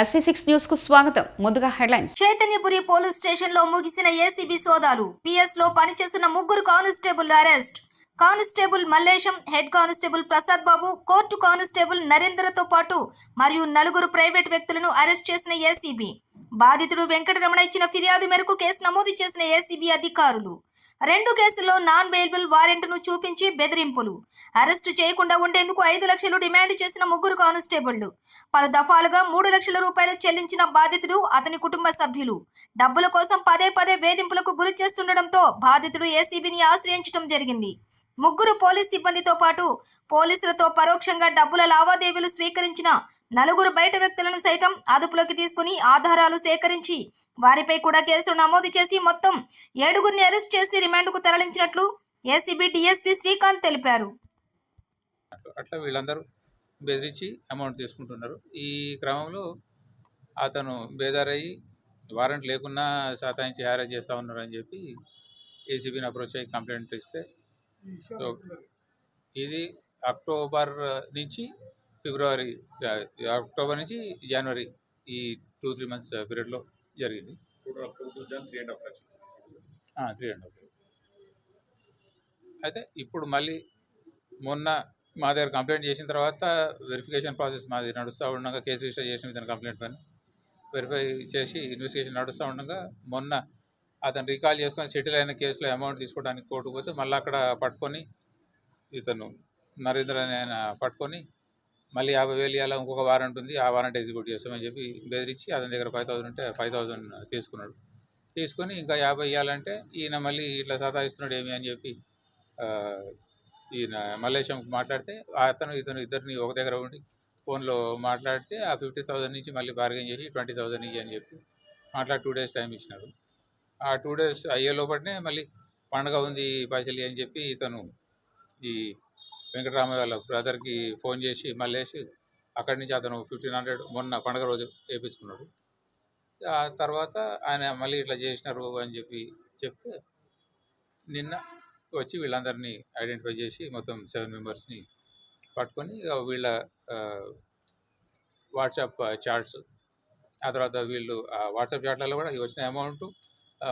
SV six న్యూస్కు స్వాగతం. ముందుగా హెడ్లైన్స్. చైతన్యపురి పోలీస్ స్టేషన్లో ముగిసిన ఏసీబీ సోదాలు. పిఎస్లో పనిచేస్తున్న ముగ్గురు constable arrest. Constable Mallesham head constable Prasad Babu court constable నరేంద్రతో పాటు మరియు నలుగురు ప్రైవేట్ వ్యక్తులను అరెస్ట్ చేసిన ఏసీబీ. బాధితుడు వెంకటరమణ ఇచ్చిన ఫిర్యాదు మేరకు కేసు నమోదు చేసిన ఏసీబీ అధికారులు. రెండు కేసుల్లో నాన్ బెయిలబుల్ వారెంట్ను చూపించి బెదిరింపులు. అరెస్టు చేయకుండా ఉండేందుకు ఐదు లక్షలు డిమాండ్ చేసిన ముగ్గురు కానిస్టేబుళ్ళు. పలు దఫాలుగా మూడు లక్షల రూపాయలు చెల్లించిన బాధితుడు అతని కుటుంబ సభ్యులు. డబ్బుల కోసం పదే పదే వేధింపులకు గురి చేస్తుండటంతో బాధితుడు ఏసీబీని ఆశ్రయించడం జరిగింది. ముగ్గురు పోలీస్ సిబ్బందితో పాటు పోలీసులతో పరోక్షంగా డబ్బుల లావాదేవీలు స్వీకరించిన నలుగురు బయట వ్యక్తులను సైతం అదుపులోకి తీసుకుని ఆధారాలు సేకరించి వారిపై కూడా కేసులు నమోదు చేసి మొత్తం ఏడుగురిని అరెస్ట్ చేసి రిమాండ్కు తరలించినట్లు ఏసీబీ డీఎస్పీ శ్రీకాంత్ తెలిపారు. అట్లా వీళ్ళందరూ బెదిరించి అమౌంట్ తీసుకుంటున్నారు. ఈ క్రమంలో అతను బేదారయ్యి వారెంట్ లేకున్నా సాతాయించి హ్యారేజ్ చేస్తూ ఉన్నారు అని చెప్పి ఏసీబీని అప్రోచ్ అయ్యి కంప్లైంట్ ఇస్తే సో ఇది అక్టోబర్ నుంచి ఫిబ్రవరి అక్టోబర్ నుంచి జనవరి ఈ టూ త్రీ మంత్స్ పీరియడ్లో జరిగింది. త్రీ అండ్ హాఫ్ అయితే ఇప్పుడు మళ్ళీ మొన్న మా దగ్గర కంప్లైంట్ చేసిన తర్వాత వెరిఫికేషన్ ప్రాసెస్ మాది నడుస్తూ ఉండగా కేసు రిజిస్టర్ చేసిన ఇతను కంప్లైంట్ పైన వెరిఫై చేసి ఇన్వెస్టిగేషన్ నడుస్తూ ఉండగా మొన్న అతను రీకాల్ చేసుకొని సెటిల్ అయిన కేసులో అమౌంట్ తీసుకోవడానికి కోర్టుకు పోతే మళ్ళీ అక్కడ పట్టుకొని ఇతను నరేంద్ర అనే ఆయన పట్టుకొని మళ్ళీ యాభై వేలు ఇవ్వాలి ఇంకొక వారంట్ ఉంది ఆ వారెంట్ ఎగ్జిక్యూట్ చేస్తామని చెప్పి బెదిరించి అతని దగ్గర ఫైవ్ థౌసండ్ ఉంటే ఫైవ్ థౌసండ్ తీసుకున్నాడు. తీసుకొని ఇంకా యాభై ఇవ్వాలంటే ఈయన మళ్ళీ ఇట్లా సతాయిస్తున్నాడు ఏమి అని చెప్పి ఈయన మల్లేశం మాట్లాడితే అతను ఇతను ఇద్దరిని ఒక దగ్గర ఉండి ఫోన్లో మాట్లాడితే ఆ ఫిఫ్టీ థౌసండ్ నుంచి మళ్ళీ బార్గెన్ చేసి ట్వంటీ థౌసండ్ ఇయ్యి అని చెప్పి మాట్లాడి టూ డేస్ టైం ఇచ్చినారు ఆ టూ డేస్ అయ్యే లోపలనే మళ్ళీ పండగ ఉంది పైసలు అని చెప్పి ఇతను ఈ వెంకటరామయ్య వాళ్ళ బ్రదర్కి ఫోన్ చేసి మళ్ళేసి అక్కడి నుంచి అతను ఫిఫ్టీన్ హండ్రెడ్ మొన్న పండగ రోజు వేయించుకున్నాడు ఆ తర్వాత ఆయన మళ్ళీ ఇట్లా చేసినారు అని చెప్పి చెప్తే నిన్న వచ్చి వీళ్ళందరినీ ఐడెంటిఫై చేసి మొత్తం సెవెన్ మెంబర్స్ని పట్టుకొని వీళ్ళ వాట్సాప్ చాట్స్ ఆ తర్వాత వీళ్ళు ఆ వాట్సాప్ చాట్లలో కూడా వచ్చిన అమౌంట్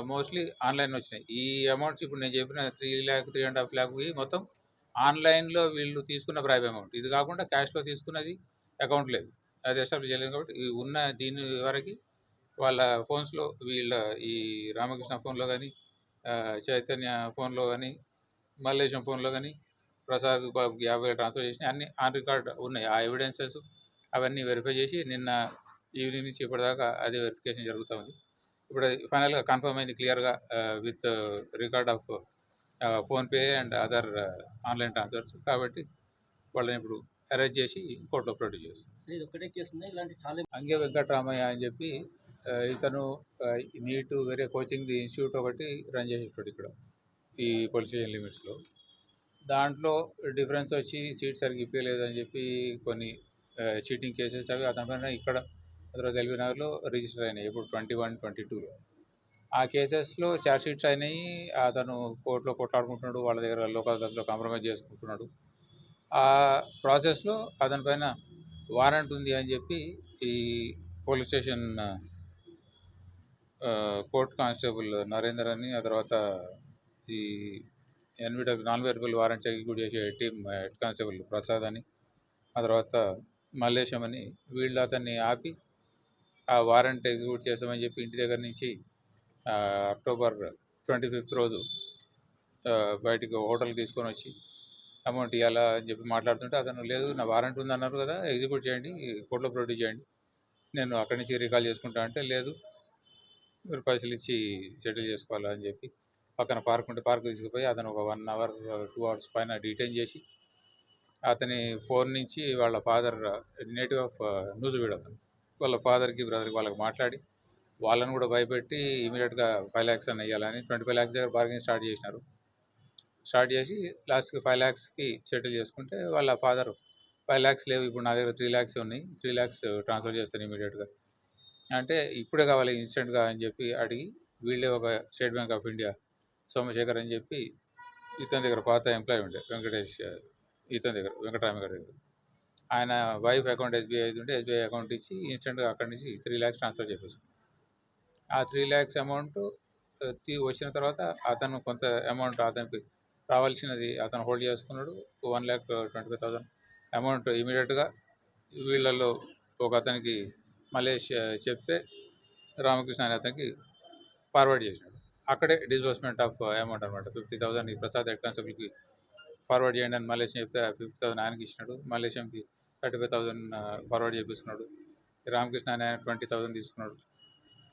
మోస్ట్లీ ఆన్లైన్ వచ్చినాయి. ఈ అమౌంట్స్ ఇప్పుడు నేను చెప్పిన three lakh three and half lakh మొత్తం ఆన్లైన్లో వీళ్ళు తీసుకున్న ప్రైవ్ అమౌంట్ ఇది కాకుండా క్యాష్లో తీసుకున్నది అకౌంట్ లేదు. అది ఎస్టాబ్లిష్ చేయలేదు కాబట్టి ఉన్న దీని వరకు వాళ్ళ ఫోన్స్లో వీళ్ళ ఈ రామకృష్ణ ఫోన్లో కానీ చైతన్య ఫోన్లో కానీ మల్లేశం ఫోన్లో కానీ ప్రసాద్ బాబుకి యాభై ట్రాన్స్ఫర్ చేసి అన్ని ఆన్ రికార్డ్ ఉన్నాయి. ఆ ఎవిడెన్సెస్ అవన్నీ వెరిఫై చేసి నిన్న ఈవినింగ్ నుంచి ఇప్పటిదాకా అదే వెరిఫికేషన్ జరుగుతుంది ఇప్పుడు ఫైనల్గా కన్ఫర్మ్ అయింది క్లియర్గా with record of PhonePe and other online transfers కాబట్టి వాళ్ళని ఇప్పుడు అరేంజ్ చేసి కోర్టులో ప్రొడ్యూస్ చేస్తాం ఇది ఒకటే కేసు ఉంది? ఇలాంటి చాలా అంగే వెంకటరామయ్య అని చెప్పి ఇతను నీట్ వేరే కోచింగ్ ఇన్స్టిట్యూట్ ఒకటి రన్ చేసేటాడు ఇక్కడ ఈ పోలీస్ స్టేషన్ లిమిట్స్లో దాంట్లో డిఫరెన్స్ వచ్చి సీట్ సరిగ్గా ఇప్పలేదు అని చెప్పి కొన్ని చీటింగ్ కేసెస్ అవి. అతని పైన ఇక్కడ తర్వాత ఎల్బీ నగర్లో రిజిస్టర్ అయినాయి. ఇప్పుడు ట్వంటీ వన్ ట్వంటీ టూలో. ఆ కేసెస్లో ఛార్జ్ షీట్స్ అయినాయి అతను కోర్టులో కొట్లాడుకుంటున్నాడు వాళ్ళ దగ్గర లోకల్ అదాలత్లో కాంప్రమైజ్ చేసుకుంటున్నాడు. ఆ ప్రాసెస్లో అతని పైన వారెంట్ ఉంది అని చెప్పి ఈ police station court constable Narender అని ఆ తర్వాత ఈ NBW non bailable warrant execute చేసే టీమ్ హెడ్ కానిస్టేబుల్ ప్రసాద్ అని ఆ తర్వాత మల్లేశం అని వీళ్ళు అతన్ని ఆపి ఆ వారెంట్ ఎగ్జిక్యూట్ చేస్తామని చెప్పి ఇంటి దగ్గర నుంచి అక్టోబర్ ట్వంటీ ఫిఫ్త్ రోజు బయటకు బయటికి తీసుకొని వచ్చి అమౌంట్ ఇవ్వాలా అని చెప్పి మాట్లాడుతుంటే అతను లేదు నా వారంటీ ఉంది అన్నారు కదా ఎగ్జిక్యూట్ చేయండి కోర్టులో ప్రొడ్యూస్ చేయండి. నేను అక్కడి నుంచి రీకాల్ చేసుకుంటా అంటే లేదు మీరు పైసలు ఇచ్చి సెటిల్ చేసుకోవాలా అని చెప్పి పక్కన పార్క్ ఉంటే పార్క్ తీసుకుపోయి అతను ఒక వన్ అవర్ టూ అవర్స్ పైన డీటైన్ చేసి అతని ఫోన్ నుంచి వాళ్ళ ఫాదర్ నేటివ్ ఆఫ్ నూజువీడ్ అతను వాళ్ళ ఫాదర్కి బ్రదర్కి వాళ్ళకి మాట్లాడి వాళ్ళని కూడా భయపెట్టి ఇమీడియట్గా ఫైవ్ ల్యాక్స్ అని ఇవ్వాలని ట్వంటీ ఫైవ్ ల్యాక్స్ దగ్గర బార్గెన్ స్టార్ట్ చేసినారు. స్టార్ట్ చేసి లాస్ట్కి ఫైవ్ ల్యాక్స్కి సెటిల్ చేసుకుంటే వాళ్ళ ఫాదర్ ఫైవ్ ల్యాక్స్ లేవు ఇప్పుడు నా దగ్గర త్రీ ల్యాక్స్ ఉన్నాయి త్రీ ల్యాక్స్ ట్రాన్స్ఫర్ చేస్తాను ఇమీడియట్గా అంటే ఇప్పుడే కావాలి ఇన్స్టెంట్గా అని చెప్పి అడిగి వీళ్ళే ఒక State Bank of India Somashekar అని చెప్పి ఇతని దగ్గర పాత ఎంప్లాయీ ఉండే వెంకటేష్ ఇతని దగ్గర వెంకటరామ గారి దగ్గర. ఆయన వైఫ్ అకౌంట్ ఎస్బీఐ ఉంటే ఎస్బీఐ అకౌంట్ ఇచ్చి ఇన్స్టెంట్గా అక్కడి నుంచి త్రీ ల్యాక్స్ ట్రాన్స్ఫర్ చేసేసుకున్నాడు ఆ త్రీ ల్యాక్స్ అమౌంట్ వచ్చిన తర్వాత అతను కొంత అమౌంట్ అతనికి రావాల్సినది అతను హోల్డ్ చేసుకున్నాడు. One lakh twenty five thousand amount ఇమీడియట్గా వీళ్ళల్లో ఒక అతనికి మలేష్ చెప్తే రామకృష్ణ అనే అతనికి ఫార్వర్డ్ చేసినాడు అక్కడే డిస్బర్స్మెంట్ ఆఫ్ అమౌంట్ అనమాట ఫిఫ్టీ థౌసండ్ ఈ ప్రసాద్ హెడ్ కానిస్టేబుల్కి ఫార్వర్డ్ చేయండి అని మలేషియా చెప్తే ఫిఫ్టీ థౌసండ్ ఆయనకి ఇచ్చినాడు. మలేషియంకి థర్టీ ఫైవ్ థౌసండ్ ఫార్వర్డ్ చేపిస్తున్నాడు. రామకృష్ణ అనే ఆయన ట్వంటీ థౌసండ్ తీసుకున్నాడు.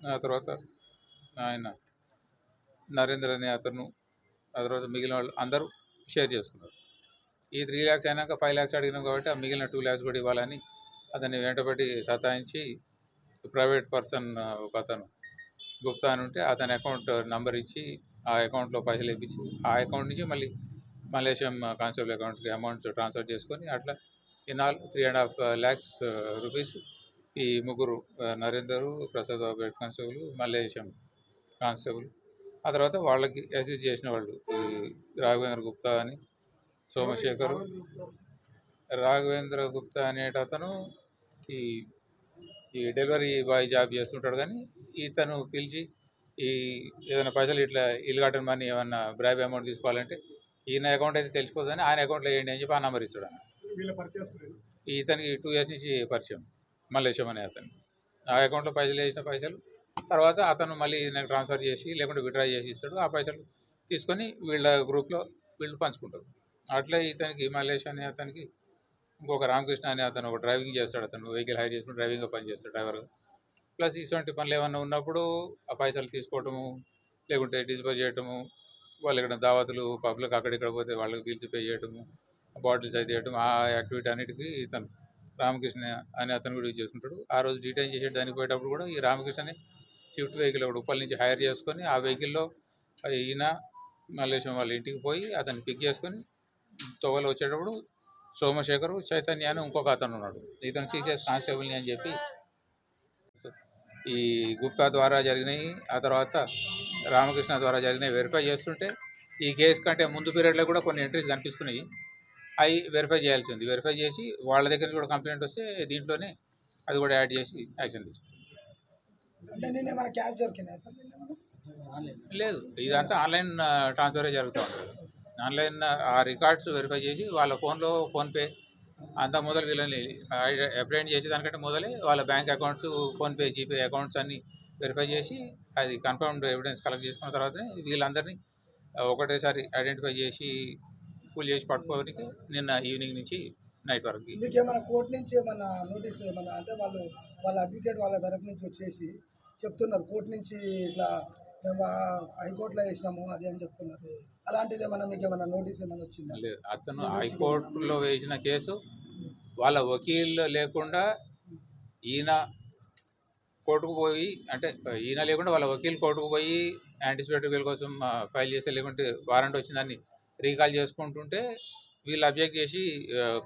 ఆ తర్వాత ఆయన నరేంద్ర అనే అతను ఆ తర్వాత మిగిలిన వాళ్ళు అందరూ షేర్ చేసుకున్నారు. ఈ త్రీ ల్యాక్స్ అయినాక ఫైవ్ ల్యాక్స్ అడిగినాం కాబట్టి ఆ మిగిలిన టూ ల్యాక్స్ కూడా ఇవ్వాలని అతన్ని వెంటబడి సతాయించి ప్రైవేట్ పర్సన్ ఒక అతను గుప్తా అని ఉంటే అతని అకౌంట్ నంబర్ ఇచ్చి ఆ అకౌంట్లో పైసలు ఇప్పించి ఆ అకౌంట్ నుంచి మళ్ళీ మలేషియం కానిస్టేబుల్ అకౌంట్కి అమౌంట్స్ ట్రాన్స్ఫర్ చేసుకొని అట్లా in all three and half lakhs rupees ఈ ముగ్గురు నరేందరు ప్రసాద్ బాబు హెడ్ కానిస్టేబుల్ మలేషియం కానిస్టేబుల్. ఆ తర్వాత వాళ్ళకి అసిస్ట్ చేసిన వాళ్ళు ఈ రాఘవేంద్ర గుప్తా అని సోమశేఖరు. రాఘవేంద్ర గుప్తా అనేట అతను ఈ ఈ డెలివరీ బాయ్ జాబ్ చేస్తుంటాడు కానీ ఇతను పిలిచి ఈ ఏదైనా పైసలు ఇట్లా ఇల్లు కట్టని మనీ ఏమన్నా బ్రాబ్ అమౌంట్ తీసుకోవాలంటే ఈయన అకౌంట్ అయితే తెలిసిపోతుందని ఆయన అకౌంట్లో వేయండి అని చెప్పి ఆ నెంబర్ ఇస్తాడు అన్న. ఇతనికి టూ ఇయర్స్ నుంచి పరిచయం. మల్లేశం అనే అతను. ఆ అకౌంట్లో పైసలు వేసిన పైసలు తర్వాత అతను మళ్ళీ నాకు ట్రాన్స్ఫర్ చేసి లేకుంటే విడ్రా చేసి ఇస్తాడు. ఆ పైసలు తీసుకొని వీళ్ళ గ్రూప్లో వీళ్ళు పంచుకుంటారు. అట్లే ఇతనికి మల్లేష్ అనే అతనికి ఇంకొక రామకృష్ణ అనే అతను ఒక డ్రైవింగ్ చేస్తాడు అతను. వెహికల్ హైర్ చేసుకుని డ్రైవింగ్గా పనిచేస్తాడు డ్రైవర్గా. ప్లస్ ఇటువంటి పనులు ఏమన్నా ఉన్నప్పుడు ఆ పైసలు తీసుకోవటము లేకుంటే డిస్పోజ్ చేయటము వాళ్ళు ఇక్కడ దావతులు పబ్లిక్ అక్కడిక్కడ పోతే వాళ్ళకి పిలిచి పే చేయటము బాటిల్స్ అయితే చేయటం ఆ యాక్టివిటీ అన్నిటికీ ఇతను రామకృష్ణ అనే అతను కూడా యూజ్ చేసుకుంటాడు. ఆ రోజు డీటైన్ చేసే దానికి పోయేటప్పుడు కూడా ఈ రామకృష్ణని స్విఫ్ట్ వెహికల్ ఒకటి ఉప్పల్ నుంచి హైర్ చేసుకొని ఆ వెహికల్లో ఈయన మల్లేశం వాళ్ళ ఇంటికి పోయి అతన్ని పిక్ చేసుకొని తొగలు వచ్చేటప్పుడు సోమశేఖరు చైతన్య అని ఇంకొక అతను ఉన్నాడు. ఇతను సీసీఎస్ కానిస్టేబుల్ని అని చెప్పి ఈ గుప్తా ద్వారా జరిగినాయి. ఆ తర్వాత రామకృష్ణ ద్వారా జరిగినాయి. వెరిఫై చేస్తుంటే ఈ కేసు కంటే ముందు పీరియడ్లో కూడా కొన్ని ఎంట్రీస్ కనిపిస్తున్నాయి. అవి వెరిఫై చేయాల్సి ఉంది. వెరిఫై చేసి వాళ్ళ దగ్గర నుంచి కూడా కంప్లైంట్ వస్తే దీంట్లోనే అది కూడా యాడ్ చేసి యాక్షన్ తీసుకుంటాం. లేదు. ఇదంతా ఆన్లైన్ ట్రాన్స్ఫరే జరుగుతూ ఉంటుంది. ఆన్లైన్ ఆ రికార్డ్స్ వెరిఫై చేసి వాళ్ళ ఫోన్లో ఫోన్పే అంతా మొదలు వీళ్ళని అప్లైన్ చేసి దానికంటే మొదలే వాళ్ళ bank accounts PhonePe GPay accounts అన్ని వెరిఫై చేసి అది కన్ఫర్మ్డ్ ఎవిడెన్స్ కలెక్ట్ చేసుకున్న తర్వాతనే వీళ్ళందరినీ ఒకటేసారి ఐడెంటిఫై చేసి ఫుల్ చేసి పట్టుకోవడానికి నిన్న ఈవినింగ్ నుంచి నైట్ వరకు మీకు ఏమైనా కోర్టు నుంచి ఏమైనా నోటీస్ ఏమైనా అంటే వాళ్ళు వాళ్ళ అడ్వకేట్ వాళ్ళ తరపు నుంచి వచ్చేసి చెప్తున్నారు కోర్టు నుంచి ఇట్లా మేము హైకోర్టులో వేసినాము అది అని చెప్తున్నారు. అలాంటిది ఏమైనా మీకు ఏమైనా నోటీస్ ఏమైనా వచ్చిందా? లేదు అతను హైకోర్టులో వేసిన కేసు వాళ్ళ వకీల్ లేకుండా ఈయన కోర్టుకు పోయి అంటే ఈయన లేకుండా వాళ్ళ వకీల్ కోర్టుకు పోయి యాంటిసిపేటరీ బిల్ కోసం ఫైల్ చేస్తే లేకుంటే వారెంట్ వచ్చిందని రీకాల్ చేసుకుంటుంటే వీళ్ళు అబ్జెక్ట్ చేసి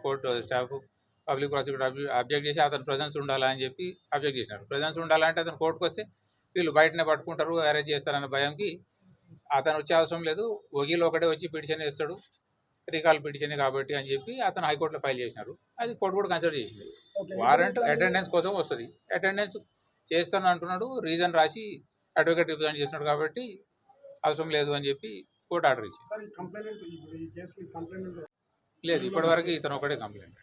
court staff public prosecutor object చేసి అతను ప్రజెన్స్ ఉండాలా అని చెప్పి అబ్జెక్ట్ చేసినారు ప్రజెన్స్ ఉండాలంటే అతను కోర్టుకు వస్తే వీళ్ళు బయటనే పట్టుకుంటారు అరెస్ట్ చేస్తారన్న భయంకి అతను వచ్చే అవసరం లేదు. వకీల్ ఒకటే వచ్చి పిటిషన్ వేస్తాడు రీకాల్ పిటిషన్ కాబట్టి అని చెప్పి అతను హైకోర్టులో ఫైల్ చేసినారు. అది కోర్టు కూడా కన్సిడర్ చేసింది. వారెంట్ అటెండెన్స్ కోసం వస్తుంది. అటెండెన్స్ చేస్తాను అంటున్నాడు రీజన్ రాసి అడ్వకేట్ రిప్రజెంట్ చేస్తున్నాడు కాబట్టి అవసరం లేదు అని చెప్పి కోర్టు ఆర్డర్ ఇచ్చింది. లేదు ఇప్పటివరకు ఇతను ఒకటే కంప్లైంట్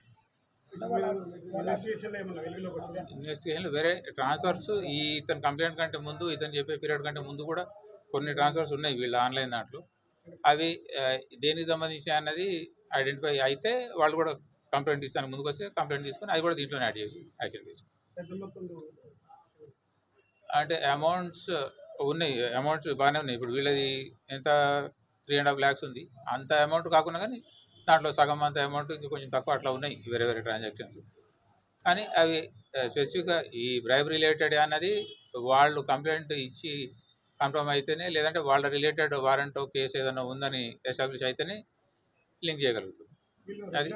ఇన్వెస్టిగేషన్లో వేరే ట్రాన్స్ఫర్స్ ఈ ఇతని కంప్లైంట్ కంటే ముందు ఇతను చెప్పే పీరియడ్ కంటే ముందు కూడా కొన్ని ట్రాన్స్ఫర్స్ ఉన్నాయి వీళ్ళ ఆన్లైన్ దాంట్లో. అవి దేనికి సంబంధించి అన్నది ఐడెంటిఫై అయితే వాళ్ళు కూడా కంప్లైంట్ ఇస్తాను ముందుకు వస్తే కంప్లైంట్ తీసుకొని అది కూడా దీంట్లోనే యాడ్ చేసి యాక్షన్ తీసుకుని అంటే అమౌంట్స్ ఉన్నాయి. అమౌంట్స్ బాగానే ఉన్నాయి. ఇప్పుడు వీళ్ళది ఎంత? త్రీ అండ్ హాఫ్ ల్యాక్స్ ఉంది. అంత అమౌంట్ కాకుండా కానీ దాంట్లో సగం అంత అమౌంట్ ఇంకా కొంచెం తక్కువ అట్లా ఉన్నాయి. వేరే వేరే ట్రాన్సాక్షన్స్ కానీ అవి స్పెసిఫిక్గా ఈ బ్రైబ్ రిలేటెడ్ అన్నది వాళ్ళు కంప్లైంట్ ఇచ్చి కన్ఫర్మ్ అయితేనే లేదంటే వాళ్ళ రిలేటెడ్ వారెంట్ కేసు ఏదైనా ఉందని ఎస్టాబ్లిష్ అయితేనే లింక్ చేయగలుగుతుంది అది.